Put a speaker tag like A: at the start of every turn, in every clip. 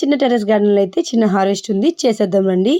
A: చిన్న టెరెస్ గార్డెన్లో అయితే చిన్న హార్వెస్ట్ ఉంది. చేసేద్దాం రండి.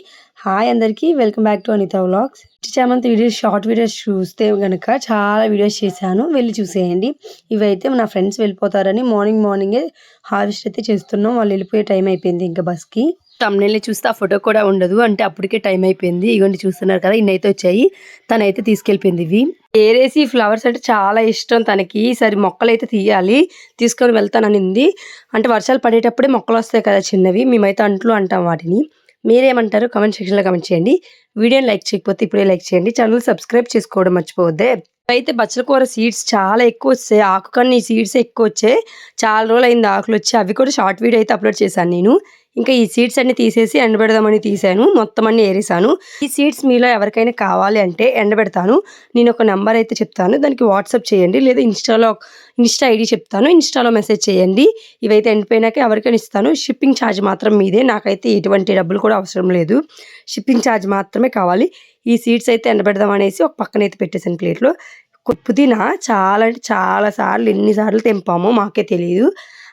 A: హాయ్ అందరికీ. Welcome back to Anitha vlogs. చామంత్ videos short videos చూస్తే కనుక చాలా వీడియోస్ చేశాను. వెళ్ళి చూసేయండి. ఇవైతే నా ఫ్రెండ్స్ వెళ్ళిపోతారని మార్నింగ్ మార్నింగే హార్వెస్ట్ అయితే చేస్తున్నాం. వాళ్ళు వెళ్ళిపోయే టైం అయిపోయింది ఇంకా బస్కి. తమ్నేల్ని చూస్తే ఆ ఫోటో కూడా ఉండదు. అంటే అప్పటికే టైం అయిపోయింది. ఇగోండి చూస్తున్నారు కదా ఇన్నైతే వచ్చాయి. తనైతే తీసుకెళ్ళిపోయింది ఇవి. ఏరేసి ఫ్లవర్స్ అంటే చాలా ఇష్టం తనకి. సరే మొక్కలు అయితే తీయాలి. తీసుకొని వెళ్తాననింది. అంటే వర్షాలు పడేటప్పుడే మొక్కలు వస్తాయి కదా చిన్నవి. మేమైతే అంట్లు అంటాం వాటిని. మీరేమంటారు కమెంట్ సెక్షన్లో కమెంట్ చేయండి. వీడియోని లైక్ చేయకపోతే ఇప్పుడే లైక్ చేయండి. ఛానల్ సబ్స్క్రైబ్ చేసుకోవడం మర్చిపోవద్దే. అయితే బచ్చల కూర సీడ్స్ చాలా ఎక్కువ వచ్చాయి. ఆకు కన్నా ఈ సీడ్స్ ఎక్కువ వచ్చాయి. చాలా రోజులు అయింది ఆకులు వచ్చి. అవి కూడా షార్ట్ వీడియో అయితే అప్లోడ్ చేశాను నేను. ఇంకా ఈ సీడ్స్ అన్ని తీసేసి ఎండబెడదామని తీసాను మొత్తం అన్ని ఏరేసాను ఈ సీడ్స్ మీలో ఎవరికైనా కావాలి అంటే ఎండబెడతాను. నేను ఒక నెంబర్ అయితే చెప్తాను. దానికి వాట్సాప్ చేయండి. లేదా ఇన్స్టాలో ఇన్స్టా ఐడి చెప్తాను. ఇన్స్టాలో మెసేజ్ చేయండి. ఇవైతే ఎండిపోయినాక ఎవరికైనా ఇస్తాను. షిప్పింగ్ ఛార్జ్ మాత్రం మీదే. నాకైతే ఎటువంటి డబ్బులు కూడా అవసరం లేదు. షిప్పింగ్ ఛార్జ్ మాత్రమే కావాలి. ఈ సీడ్స్ అయితే ఎండబెడదాం అనేసి ఒక పక్కన అయితే పెట్టేసాను ప్లేట్లో పుదీనా చాలా అంటే చాలా సార్లు ఎన్నిసార్లు తెంపామో మాకే తెలియదు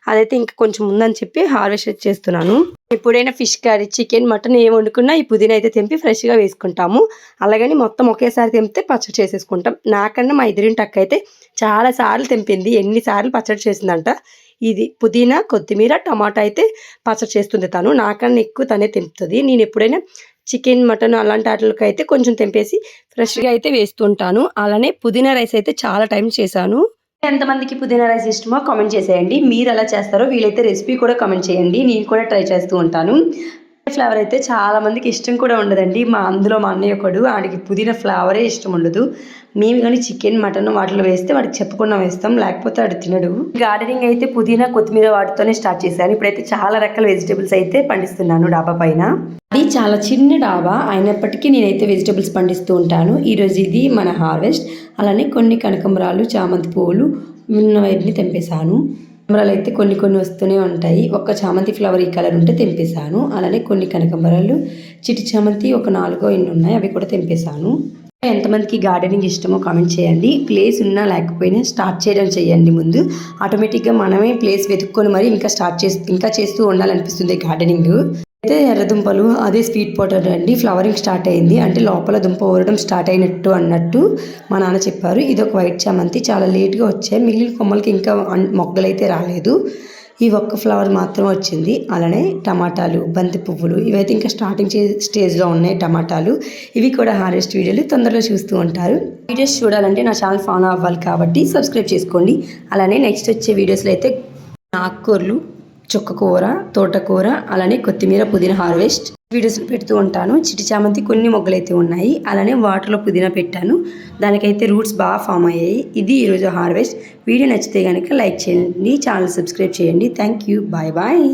A: అదైతే ఇంకా కొంచెం ఉందని చెప్పి హార్వెస్ట్ చేస్తున్నాను. ఎప్పుడైనా ఫిష్ కర్రీ చికెన్ మటన్ ఏం వండుకున్నా ఈ పుదీనా అయితే తెంపి ఫ్రెష్గా వేసుకుంటాము. అలాగని మొత్తం ఒకేసారి తెంపితే పచ్చడి చేసేసుకుంటాం. నాకన్నా మా ఇద్దరింటి అక్క అయితే చాలా సార్లు తెంపింది ఎన్నిసార్లు పచ్చడి చేసిందంట. ఇది పుదీనా కొత్తిమీర టమాటా అయితే పచ్చడి చేస్తుంది తను. నాకన్నా ఎక్కువ తనే తెంపుతుంది. నేను ఎప్పుడైనా చికెన్ మటన్ అలాంటి వాటికి అయితే కొంచెం తెంపేసి ఫ్రెష్గా అయితే వేస్తుంటాను. అలానే పుదీనా రైస్ అయితే చాలా టైం చేశాను. ఎంతమందికి పుదీనా రైస్ ఇష్టమో కామెంట్ చేసేయండి. మీరు ఎలా చేస్తారో వీలైతే రెసిపీ కూడా కామెంట్ చేయండి. నేను కూడా ట్రై చేస్తూ ఉంటాను. ఫ్లేవర్ అయితే చాలా మందికి ఇష్టం కూడా ఉండదండి. మా అందులో మా అన్నయ్య ఒకడు ఆడికి పుదీనా ఫ్లేవరే ఇష్టం ఉండదు. మేము కానీ చికెన్ మటన్ వాటిలో వేస్తే వాడికి చెప్పకుండా వేస్తాం. లేకపోతే వాడు తినడు. గార్డెనింగ్ అయితే పుదీనా కొత్తిమీర వాటితోనే స్టార్ట్ చేశాను. ఇప్పుడైతే చాలా రకాల వెజిటేబుల్స్ అయితే పండిస్తున్నాను డాబా పైన. అది చాలా చిన్న డాబా అయినప్పటికీ నేనైతే వెజిటేబుల్స్ పండిస్తూ ఉంటాను. ఈరోజు ఇది మన హార్వెస్ట్. అలానే కొన్ని కనకంబరాలు చామంతి పువ్వులు ఉన్నవన్నీ తెంపేశాను. కనకంబరాలు అయితే కొన్ని కొన్ని వస్తూనే ఉంటాయి. ఒక్క చామంతి ఫ్లవర్ ఈ కలర్ ఉంటే తెంపేశాను. అలానే కొన్ని కనకంబరాలు చిటి చామంతి ఒక నాలుగో ఎన్ని ఉన్నాయి అవి కూడా తెంపేశాను. ఎంతమందికి గార్డెనింగ్ ఇష్టమో కామెంట్ చేయండి. ప్లేస్ ఉన్నా లేకపోయినా స్టార్ట్ చేయడం చేయండి ముందు. ఆటోమేటిక్గా మనమే ప్లేస్ వెతుక్కొని మరి ఇంకా స్టార్ట్ చేస్తూ ఇంకా చేస్తూ ఉండాలనిపిస్తుంది గార్డెనింగ్. అయితే ఎర్రదుంపలు అదే స్వీట్ పొటాటో అండి. ఫ్లవరింగ్ స్టార్ట్ అయింది. అంటే లోపల దుంప ఊరడం స్టార్ట్ అయినట్టు అన్నట్టు మా నాన్న చెప్పారు. ఇది ఒక వైట్ చామంతి. చాలా లేట్గా వచ్చాయి. మిగిలిన కొమ్మలకి ఇంకా మొగ్గలైతే రాలేదు. ఈ ఒక్క ఫ్లవర్ మాత్రం వచ్చింది. అలానే టమాటాలు బంతి పువ్వులు ఇవైతే ఇంకా స్టార్టింగ్ స్టేజ్లో ఉన్నాయి టమాటాలు. ఇవి కూడా హార్వెస్ట్ వీడియోలు తొందరలో చూస్తూ ఉంటారు. వీడియోస్ చూడాలంటే నా ఛానల్ ఫాలో అవ్వాలి కాబట్టి సబ్స్క్రైబ్ చేసుకోండి. అలానే నెక్స్ట్ వచ్చే వీడియోస్లో అయితే ఆకుకూరలు చుక్కకూర తోటకూర అలానే కొత్తిమీర పుదీనా హార్వెస్ట్ వీడియోస్ పెడుతూ ఉంటాను. చిటి చామంతి కొన్ని మొగ్గలు అయితే ఉన్నాయి. అలానే వాటర్లో పుదీనా పెట్టాను. దానికైతే రూట్స్ బాగా ఫామ్ అయ్యాయి. ఇది ఈరోజు హార్వెస్ట్. వీడియో నచ్చితే కనుక లైక్ చేయండి ఛానల్ సబ్స్క్రైబ్ చేయండి. Thank you. Bye bye.